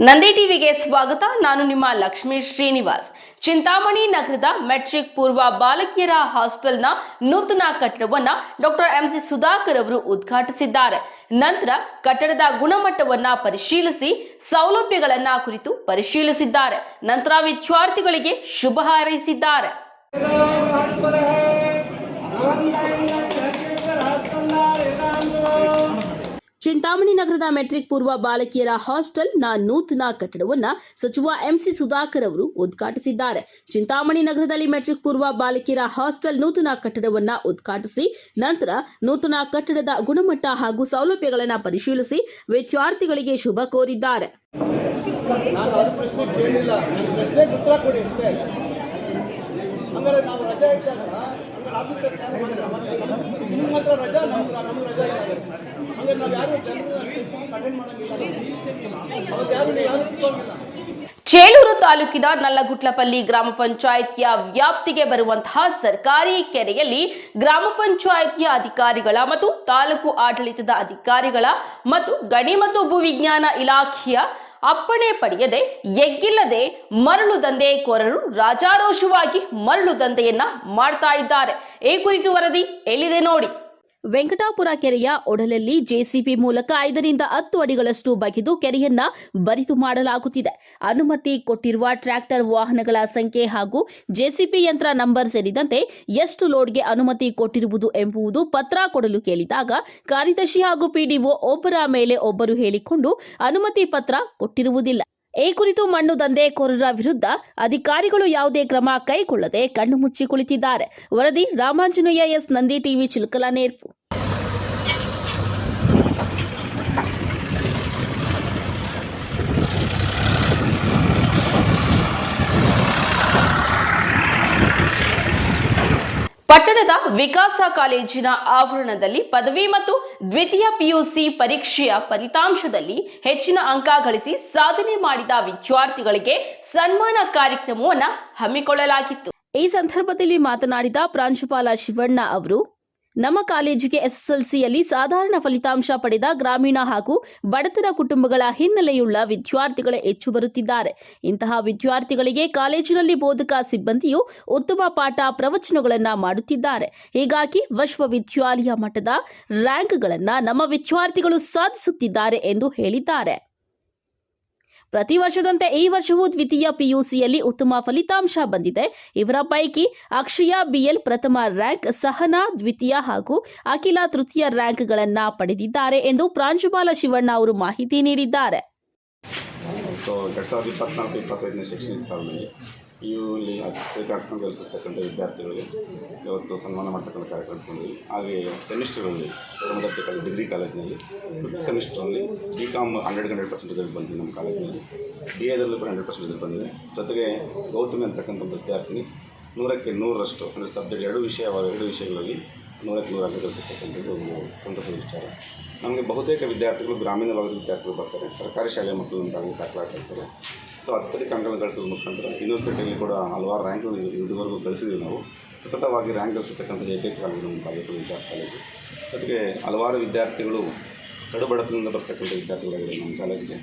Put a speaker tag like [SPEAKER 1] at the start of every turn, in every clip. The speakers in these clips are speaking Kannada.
[SPEAKER 1] ನಂದಿ ಟಿವಿಗೆ ಸ್ವಾಗತ. ನಾನು ನಿಮ್ಮ ಲಕ್ಷ್ಮೀ ಶ್ರೀನಿವಾಸ್. ಚಿಂತಾಮಣಿ ನಗರದ ಮೆಟ್ರಿಕ್ ಪೂರ್ವ ಬಾಲಕಿಯರ ಹಾಸ್ಟೆಲ್ನ ನೂತನ ಕಟ್ಟಡವನ್ನ ಡಾಕ್ಟರ್ ಎಂ ಸಿ ಸುಧಾಕರ್ ಅವರು ಉದ್ಘಾಟಿಸಿದ್ದಾರೆ. ನಂತರ ಕಟ್ಟಡದ ಗುಣಮಟ್ಟವನ್ನ ಪರಿಶೀಲಿಸಿ, ಸೌಲಭ್ಯಗಳನ್ನ ಕುರಿತು ಪರಿಶೀಲಿಸಿದ್ದಾರೆ. ನಂತರ ವಿದ್ಯಾರ್ಥಿಗಳಿಗೆ ಶುಭ ಹಾರೈಸಿದ್ದಾರೆ. ಚಿಂತಾಮಣಿ ನಗರದ ಮೆಟ್ರಿಕ್ ಪೂರ್ವ ಬಾಲಕಿಯರ ನ ನೂತನ ಕಟ್ಟಡವನ್ನ ಸಚಿವ ಎಂಸಿ ಸುಧಾಕರ್ ಅವರು ಉದ್ಘಾಟಿಸಿದ್ದಾರೆ. ಚಿಂತಾಮಣಿ ನಗರದಲ್ಲಿ ಮೆಟ್ರಿಕ್ ಪೂರ್ವ ಬಾಲಕಿಯರ ಹಾಸ್ಟೆಲ್ ನೂತನ ಕಟ್ಟಡವನ್ನ ಉದ್ಘಾಟಿಸಿ, ನಂತರ ನೂತನ ಕಟ್ಟಡದ ಗುಣಮಟ್ಟ ಹಾಗೂ ಸೌಲಭ್ಯಗಳನ್ನು ಪರಿಶೀಲಿಸಿ ವಿದ್ಯಾರ್ಥಿಗಳಿಗೆ ಶುಭ ಕೋರಿದ್ದಾರೆ.
[SPEAKER 2] ರಜಾ
[SPEAKER 1] ಚೇಳೂರು ತಾಲೂಕಿನ ನಲ್ಲಗುಟ್ಲಪಲ್ಲಿ ಗ್ರಾಮ ಪಂಚಾಯಿತಿಯ ವ್ಯಾಪ್ತಿಗೆ ಬರುವಂತಹ ಸರ್ಕಾರಿ ಕೆರೆಯಲ್ಲಿ ಗ್ರಾಮ ಪಂಚಾಯಿತಿಯ ಅಧಿಕಾರಿಗಳ ಮತ್ತು ತಾಲೂಕು ಆಡಳಿತದ ಅಧಿಕಾರಿಗಳ ಮತ್ತು ಗಣಿ ಮತ್ತು ಭೂವಿಜ್ಞಾನ ಇಲಾಖೆಯ ಅಪ್ಪಣೆ ಪಡೆಯದೆ ಎಗ್ಗಿಲ್ಲದೆ ಮರಳು ದಂಧೆಕೋರರು ರಾಜಾರೋಷವಾಗಿ ಮರಳು ದಂಧೆಯನ್ನ ಮಾಡ್ತಾ ಇದ್ದಾರೆ. ಈ ಕುರಿತು ವರದಿ ಎಲ್ಲಿದೆ ನೋಡಿ. ವೆಂಕಟಾಪುರ ಕೆರೆಯ ಒಡಲಲ್ಲಿ ಜೆಸಿಪಿ ಮೂಲಕ ಐದರಿಂದ ಹತ್ತು ಅಡಿಗಳಷ್ಟು ಬಗೆದು ಕೆರೆಯನ್ನ ಬರಿದು ಮಾಡಲಾಗುತ್ತಿದೆ. ಅನುಮತಿ ಕೊಟ್ಟಿರುವ ಟ್ರ್ಯಾಕ್ಟರ್ ವಾಹನಗಳ ಸಂಖ್ಯೆ ಹಾಗೂ ಜೆಸಿಪಿ ಯಂತ್ರ ನಂಬರ್ ಸೇರಿದಂತೆ ಎಷ್ಟು ಲೋಡ್ಗೆ ಅನುಮತಿ ಕೊಟ್ಟಿರುವುದು ಎಂಬುವುದು ಪತ್ರ ಕೊಡಲು ಕೇಳಿದಾಗ ಕಾರ್ಯದರ್ಶಿ ಹಾಗೂ ಪಿಡಿಒ ಒಬ್ಬರ ಮೇಲೆ ಒಬ್ಬರು ಹೇಳಿಕೊಂಡು ಅನುಮತಿ ಪತ್ರ ಕೊಟ್ಟಿರುವುದಿಲ್ಲ. ಈ ಕುರಿತು ಮಣ್ಣು ದಂಧೆಕೋರರ ವಿರುದ್ಧ ಅಧಿಕಾರಿಗಳು ಯಾವುದೇ ಕ್ರಮ ಕೈಗೊಳ್ಳದೆ ಕಣ್ಣು ಮುಚ್ಚಿ ಕುಳಿತಿದ್ದಾರೆ. ವರದಿ ರಾಮಾಂಜನೇಯ ಎಸ್. ನಂದಿ ಟಿವಿ, ಚಿಲ್ಕಲ, ನೇರ್ಪು. ಪಟ್ಟಣದ ವಿಕಾಸ ಕಾಲೇಜಿನ ಆವರಣದಲ್ಲಿ ಪದವಿ ಮತ್ತು ದ್ವಿತೀಯ ಪಿಯುಸಿ ಪರೀಕ್ಷೆಯ ಫಲಿತಾಂಶದಲ್ಲಿ ಹೆಚ್ಚಿನ ಅಂಕ ಗಳಿಸಿ ಸಾಧನೆ ಮಾಡಿದ ವಿದ್ಯಾರ್ಥಿಗಳಿಗೆ ಸನ್ಮಾನ ಕಾರ್ಯಕ್ರಮವನ್ನು ಹಮ್ಮಿಕೊಳ್ಳಲಾಗಿತ್ತು. ಈ ಸಂದರ್ಭದಲ್ಲಿ ಮಾತನಾಡಿದ ಪ್ರಾಂಶುಪಾಲ ಶಿವಣ್ಣ ಅವರು ನಮ್ಮ ಕಾಲೇಜಿಗೆ ಎಸ್ಎಸ್ಎಲ್ಸಿಯಲ್ಲಿ ಸಾಧಾರಣ ಫಲಿತಾಂಶ ಪಡೆದ ಗ್ರಾಮೀಣ ಹಾಗೂ ಬಡತನ ಕುಟುಂಬಗಳ ಹಿನ್ನೆಲೆಯುಳ್ಳ ವಿದ್ಯಾರ್ಥಿಗಳೇ ಹೆಚ್ಚು ಬರುತ್ತಿದ್ದಾರೆ. ಇಂತಹ ವಿದ್ಯಾರ್ಥಿಗಳಿಗೆ ಕಾಲೇಜಿನಲ್ಲಿ ಬೋಧಕ ಸಿಬ್ಬಂದಿಯು ಉತ್ತಮ ಪಾಠ ಪ್ರವಚನಗಳನ್ನು ಮಾಡುತ್ತಿದ್ದಾರೆ. ಹೀಗಾಗಿ ವಿಶ್ವವಿದ್ಯಾಲಯ ಮಟ್ಟದ ರ್ಯಾಂಕ್ಗಳನ್ನು ನಮ್ಮ ವಿದ್ಯಾರ್ಥಿಗಳು ಸಾಧಿಸುತ್ತಿದ್ದಾರೆ ಎಂದು ಹೇಳಿದ್ದಾರೆ. ಪ್ರತಿ ವರ್ಷದಂತೆ ಈ ವರ್ಷವೂ ದ್ವಿತೀಯ ಪಿಯುಸಿಯಲ್ಲಿ ಉತ್ತಮ ಫಲಿತಾಂಶ ಬಂದಿದೆ. ಇವರ ಪೈಕಿ ಅಕ್ಷಯ, ಬಿಎಲ್ ಪ್ರಥಮ ರ್ಯಾಂಕ್, ಸಹನಾ ದ್ವಿತೀಯ ಹಾಗೂ ಅಖಿಲ ತೃತೀಯ ರ್ಯಾಂಕ್ಗಳನ್ನು ಪಡೆದಿದ್ದಾರೆ ಎಂದು ಪ್ರಾಂಶುಪಾಲ ಶಿವಣ್ಣ ಅವರು ಮಾಹಿತಿ ನೀಡಿದ್ದಾರೆ.
[SPEAKER 3] ಅತ್ಯಧಿಕ ಅಂಕ ಗಳಿಸಿರ್ತಕ್ಕಂಥ ವಿದ್ಯಾರ್ಥಿಗಳಿಗೆ ಇವತ್ತು ಸನ್ಮಾನ ಮಾಡ್ತಕ್ಕಂಥ ಕಾರ್ಯಕ್ರಮ ಇಟ್ಕೊಂಡಿದ್ವಿ ಹಾಗೆ ಸೆಮಿಸ್ಟರಲ್ಲಿ ಕಾಲೇಜ್ ಡಿಗ್ರಿ ಕಾಲೇಜಿನಲ್ಲಿ fifth ಸೆಮಿಸ್ಟ್ರಲ್ಲಿ B com hundred hundred percentage ಬಂದಿದೆ ನಮ್ಮ ಕಾಲೇಜಿನಲ್ಲಿ. ಡಿ ಎದಲ್ಲೂ ಕೂಡ ಹಂಡ್ರೆಡ್ ಪರ್ಸೆಂಟೇಜ್ ಬಂದಿದೆ. ಜೊತೆಗೆ ಗೌತಮಿ ಅಂತಕ್ಕಂಥ ವಿದ್ಯಾರ್ಥಿನಿ ನೂರಕ್ಕೆ ನೂರರಷ್ಟು ಅಂದರೆ ಸಬ್ಜೆಕ್ಟ್ ಎರಡು ವಿಷಯ ಎರಡು ವಿಷಯಗಳಲ್ಲಿ ನೂರಕ್ಕೆ ನೂರ ಅಂಕ ಒಂದು ಸಂತಸದ ವಿಚಾರ. ನಮಗೆ ಬಹುತೇಕ ವಿದ್ಯಾರ್ಥಿಗಳು ಗ್ರಾಮೀಣ ಭಾಗದ ವಿದ್ಯಾರ್ಥಿಗಳು ಬರ್ತಾರೆ. ಸರ್ಕಾರಿ ಶಾಲೆ ಮಕ್ಕಳು ಅಂತಾಗಲಿ ದಾಖಲಾಗಿರ್ತಾರೆ ಸೊ ಅತ್ಯಧಿಕ ಅಂಕಗಳನ್ನು ಗಳಿಸೋದ್ರ ಮುಖಾಂತರ ಯೂನಿವರ್ಸಿಟಿಯಲ್ಲಿ ಕೂಡ ಹಲವಾರು ರ್ಯಾಂಕ್ಗಳು ಇದುವರೆಗೂ ಗಳಿಸಿದ್ದೀವಿ ನಾವು. ಸತತವಾಗಿ ರ್ಯಾಂಕ್ ಗಳಿಸಿರ್ತಕ್ಕಂಥ ಏಕೈಕ ಕಾಲೇಜು ನಮ್ಮ ಕಾಲೇಜು ವಿದ್ಯಾರ್ಥಿ ಕಾಲೇಜು. ಜೊತೆಗೆ ಹಲವಾರು ವಿದ್ಯಾರ್ಥಿಗಳು ಕಡುಬಡತನದಿಂದ ಬರ್ತಕ್ಕಂಥ ವಿದ್ಯಾರ್ಥಿಗಳಾಗಿದೆ ನಮ್ಮ ಕಾಲೇಜಿಗೆ.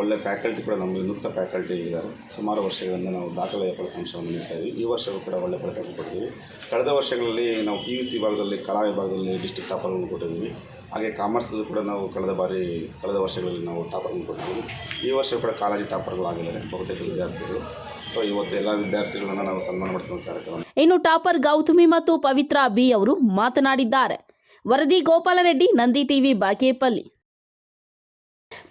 [SPEAKER 3] ಒಳ್ಳೆ ಫ್ಯಾಕಲ್ಟಿ ಕೂಡ ನಮ್ಮ ನುಕ್ತ ಫ್ಯಾಕಲ್ಟಿ ಇದ್ದಾರೆ ಸುಮಾರು ವರ್ಷಗಳಿಂದ ನಾವು ದಾಖಲೆಯ ಫಲಿತಾಂಶವನ್ನು ನೀಡ್ತಾ ಈ ವರ್ಷವೂ ಕೂಡ ಒಳ್ಳೆ ಫಲಿತಾಂಶ ಕೊಟ್ಟಿದ್ದೀವಿ ಕಳೆದ ವರ್ಷಗಳಲ್ಲಿ ನಾವು ಪಿ ಯು ಸಿ ವಿಭಾಗದಲ್ಲಿ, ಕಲಾ ವಿಭಾಗದಲ್ಲಿ ಡಿಸ್ಟಿಕ್ ಟಾಪರ್ಗಳನ್ನು ಕೊಟ್ಟಿದ್ದೀವಿ. ಹಾಗೆ ಕಾಮರ್ಸಲ್ಲೂ ಕೂಡ ನಾವು ಕಳೆದ ಬಾರಿ, ಕಳೆದ ವರ್ಷಗಳಲ್ಲಿ ನಾವು ಟಾಪರ್ಗಳು ಕೊಟ್ಟಿದ್ದೀವಿ ಈ ವರ್ಷ ಕೂಡ ಕಾಲೇಜು ಟಾಪರ್ಗಳಾಗಿದ್ದಾರೆ ಬಹುತೇಕ ವಿದ್ಯಾರ್ಥಿಗಳು. ಸೊ ಇವತ್ತು ಎಲ್ಲ ವಿದ್ಯಾರ್ಥಿಗಳನ್ನು ನಾವು ಸನ್ಮಾನ ಮಾಡ್ತಕ್ಕಂಥ ಕಾರ್ಯಕ್ರಮ.
[SPEAKER 1] ಇನ್ನು ಟಾಪರ್ ಗೌತಮಿ ಮತ್ತು ಪವಿತ್ರ ಬಿ ಅವರು ಮಾತನಾಡಿದ್ದಾರೆ. ವರದಿ ಗೋಪಾಲರೆಡ್ಡಿ, ನಂದಿ ಟಿವಿ, ಬಾಗೇಪಲ್ಲಿ.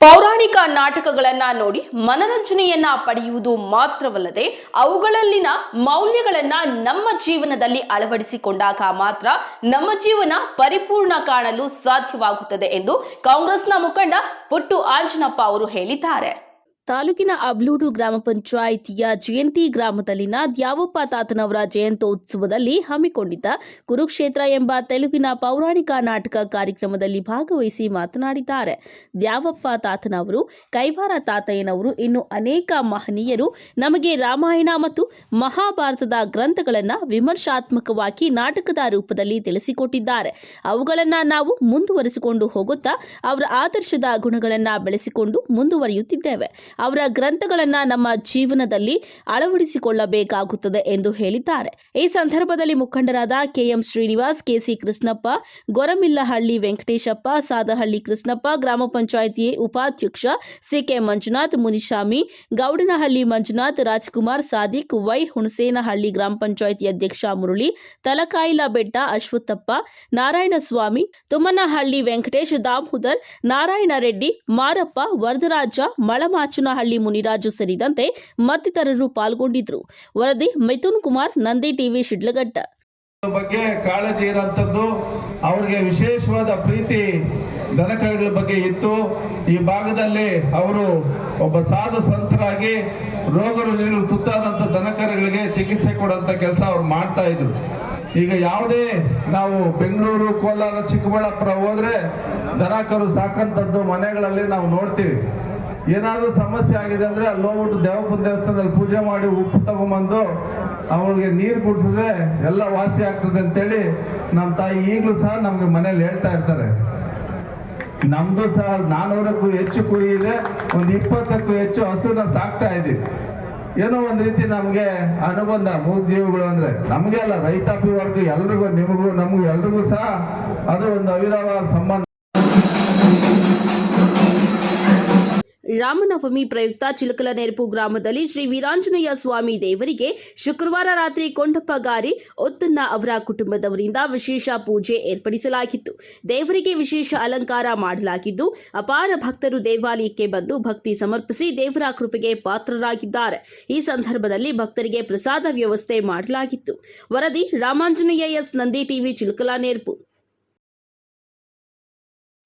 [SPEAKER 1] ಪೌರಾಣಿಕ ನಾಟಕಗಳನ್ನ ನೋಡಿ ಮನರಂಜನೆಯನ್ನ ಪಡೆಯುವುದು ಮಾತ್ರವಲ್ಲದೆ ಅವುಗಳಲ್ಲಿನ ಮೌಲ್ಯಗಳನ್ನ ನಮ್ಮ ಜೀವನದಲ್ಲಿ ಅಳವಡಿಸಿಕೊಂಡಾಗ ಮಾತ್ರ ನಮ್ಮ ಜೀವನ ಪರಿಪೂರ್ಣ ಕಾಣಲು ಸಾಧ್ಯವಾಗುತ್ತದೆ ಎಂದು ಕಾಂಗ್ರೆಸ್ನ ಮುಖಂಡ ಪುಟ್ಟು ಆಂಜನಪ್ಪ ಅವರು ಹೇಳಿದ್ದಾರೆ. ತಾಲೂಕಿನ ಅಬ್ಲೂಡು ಗ್ರಾಮ ಪಂಚಾಯಿತಿಯ ಜಯಂತಿ ಗ್ರಾಮದಲ್ಲಿನ ದ್ಯಾವಪ್ಪ ತಾತನವರ ಜಯಂತೋತ್ಸವದಲ್ಲಿ ಹಮ್ಮಿಕೊಂಡಿದ್ದ ಕುರುಕ್ಷೇತ್ರ ಎಂಬ ತೆಲುಗಿನ ಪೌರಾಣಿಕ ನಾಟಕ ಕಾರ್ಯಕ್ರಮದಲ್ಲಿ ಭಾಗವಹಿಸಿ ಮಾತನಾಡಿದ್ದಾರೆ. ದ್ಯಾವಪ್ಪ ತಾತನವರು, ಕೈವಾರ ತಾತಯ್ಯನವರು ಇನ್ನು ಅನೇಕ ಮಹನೀಯರು. ನಮಗೆ ರಾಮಾಯಣ ಮತ್ತು ಮಹಾಭಾರತದ ಗ್ರಂಥಗಳನ್ನು ವಿಮರ್ಶಾತ್ಮಕವಾಗಿ ನಾಟಕದ ರೂಪದಲ್ಲಿ ತಿಳಿಸಿಕೊಟ್ಟಿದ್ದಾರೆ. ಅವುಗಳನ್ನು ನಾವು ಮುಂದುವರೆಸಿಕೊಂಡು ಹೋಗುತ್ತಾ, ಅವರ ಆದರ್ಶದ ಗುಣಗಳನ್ನು ಬೆಳೆಸಿಕೊಂಡು ಮುಂದುವರಿಯುತ್ತಿದ್ದೇವೆ. ಅವರ ಗ್ರಂಥಗಳನ್ನು ನಮ್ಮ ಜೀವನದಲ್ಲಿ ಅಳವಡಿಸಿಕೊಳ್ಳಬೇಕಾಗುತ್ತದೆ ಎಂದು ಹೇಳಿದ್ದಾರೆ. ಈ ಸಂದರ್ಭದಲ್ಲಿ ಮುಖಂಡರಾದ K M Srinivas K C Krishnappa, Goramillahalli Venkateshappa, Sadahalli Krishnappa, ಗ್ರಾಮ ಪಂಚಾಯಿತಿ ಉಪಾಧ್ಯಕ್ಷ C K Manjunath Munishami Gowdanahalli Manjunath, Rajkumar Sadiq, Y. Hunasenahalli ಗ್ರಾಮ ಪಂಚಾಯಿತಿ ಅಧ್ಯಕ್ಷ ಮುರಳಿ, ತಲಕಾಯಿಲ ಬೆಟ್ಟ ಅಶ್ವತ್ಥಪ್ಪ, ನಾರಾಯಣಸ್ವಾಮಿ, ತುಮ್ಮನಹಳ್ಳಿ ವೆಂಕಟೇಶ್ ದಾಮೋದರ್ ನಾರಾಯಣ ರೆಡ್ಡಿ ಮಾರಪ್ಪ, ವರದರಾಜ ಮಳಮಾಚನಹಳ್ಳಿ ಮುನಿರಾಜು ಸೇರಿದಂತೆ ಮತ್ತಿತರರು ಪಾಲ್ಗೊಂಡಿದ್ರು ವರದಿ ಮೈಥುನ್ ಕುಮಾರ್, ನಂದಿ ಟಿವಿ, ಶಿಡ್ಲಘಟ್ಟ.
[SPEAKER 4] ಬಗ್ಗೆ ಕಾಳಜಿ ಇರೋಂಥದ್ದು ಅವ್ರಿಗೆ ವಿಶೇಷವಾದ ಪ್ರೀತಿ ದನಕರುಗಳ ಬಗ್ಗೆ ಇತ್ತು. ಈ ಭಾಗದಲ್ಲಿ ಅವರು ಒಬ್ಬ ಸಾಧು ಸಂತರಾಗಿ ರೋಗ ತುತ್ತಾದಂತ ತುತ್ತಾದಂಥ ದನಕರುಗಳಿಗೆ ಚಿಕಿತ್ಸೆ ಕೊಡುವಂತ ಕೆಲಸ ಅವ್ರು ಮಾಡ್ತಾ ಇದ್ರು. ಈಗ ಯಾವುದೇ ನಾವು ಬೆಂಗಳೂರು, ಕೋಲಾರ, ಚಿಕ್ಕಬಳ್ಳಾಪುರ ಹೋದ್ರೆ ದನಕರು ಸಾಕಂಥದ್ದು ಮನೆಗಳಲ್ಲಿ ನಾವು ನೋಡ್ತೀವಿ. ಏನಾದರೂ ಸಮಸ್ಯೆ ಆಗಿದೆ ಅಂದ್ರೆ ಅಲ್ಲಿ ಹೋಗ್ಬಿಟ್ಟು ದೇವಪ್ಪನ ದೇವಸ್ಥಾನದಲ್ಲಿ ಪೂಜೆ ಮಾಡಿ ಉಪ್ಪು ತಗೊಂಬಂದು ಅವಳಿಗೆ ನೀರು ಕುಡಿಸಿದ್ರೆ ಎಲ್ಲ ವಾಸಿ ಆಗ್ತದೆ ಅಂತೇಳಿ ನಮ್ಮ ತಾಯಿ ಈಗಲೂ ಸಹ ನಮ್ಗೆ ಮನೇಲಿ ಹೇಳ್ತಾ ಇರ್ತಾರೆ. ನಮ್ದು ಸಹ ನಾನೂರಕ್ಕೂ ಹೆಚ್ಚು ಕುರಿ ಇದೆ, ಒಂದು ಇಪ್ಪತ್ತಕ್ಕೂ ಹೆಚ್ಚು ಹಸುನ ಸಾಕ್ತಾ ಏನೋ ಒಂದು ರೀತಿ ನಮಗೆ ಅನುಬಂಧ, ಮೂರು ಜೀವಿಗಳು ಅಂದ್ರೆ. ನಮಗೆ ಅಲ್ಲ, ರೈತಾಪಿ ವರ್ಗ ಎಲ್ರಿಗೂ, ನಿಮಗೂ, ನಮಗೂ ಎಲ್ರಿಗೂ ಸಹ ಅದು ಒಂದು ಅವಿರವಾದ ಸಂಬಂಧ.
[SPEAKER 1] ರಾಮನವಮಿ ಪ್ರಯುಕ್ತ ಚಿಲಕಲನೆರಪು ಗ್ರಾಮದಲ್ಲಿ ಶ್ರೀ ವೀರಾಂಜನೇಯ ಸ್ವಾಮಿ ದೇವರಿಗೆ ಶುಕ್ರವಾರ ರಾತ್ರಿ ಕೊಂಡಪ್ಪ ಗಾರಿ ಒತ್ತನ್ನ ಅವರ ಕುಟುಂಬದವರಿಂದ ವಿಶೇಷ ಪೂಜೆ ಏರ್ಪಡಿಸಲಾಗಿತ್ತು. ದೇವರಿಗೆ ವಿಶೇಷ ಅಲಂಕಾರ ಮಾಡಲಾಗಿದ್ದು, ಅಪಾರ ಭಕ್ತರು ದೇವಾಲಯಕ್ಕೆ ಬಂದು ಭಕ್ತಿ ಸಮರ್ಪಿಸಿ ದೇವರ ಕೃಪೆಗೆ ಪಾತ್ರರಾಗಿದ್ದಾರೆ. ಈ ಸಂದರ್ಭದಲ್ಲಿ ಭಕ್ತರಿಗೆ ಪ್ರಸಾದ ವ್ಯವಸ್ಥೆ ಮಾಡಲಾಗಿತ್ತು. ವರದಿ ರಾಮಾಂಜನೇಯ ಎಸ್ ನಂದಿ ಟಿವಿ ಚಿಲಕಲನೆರಪು.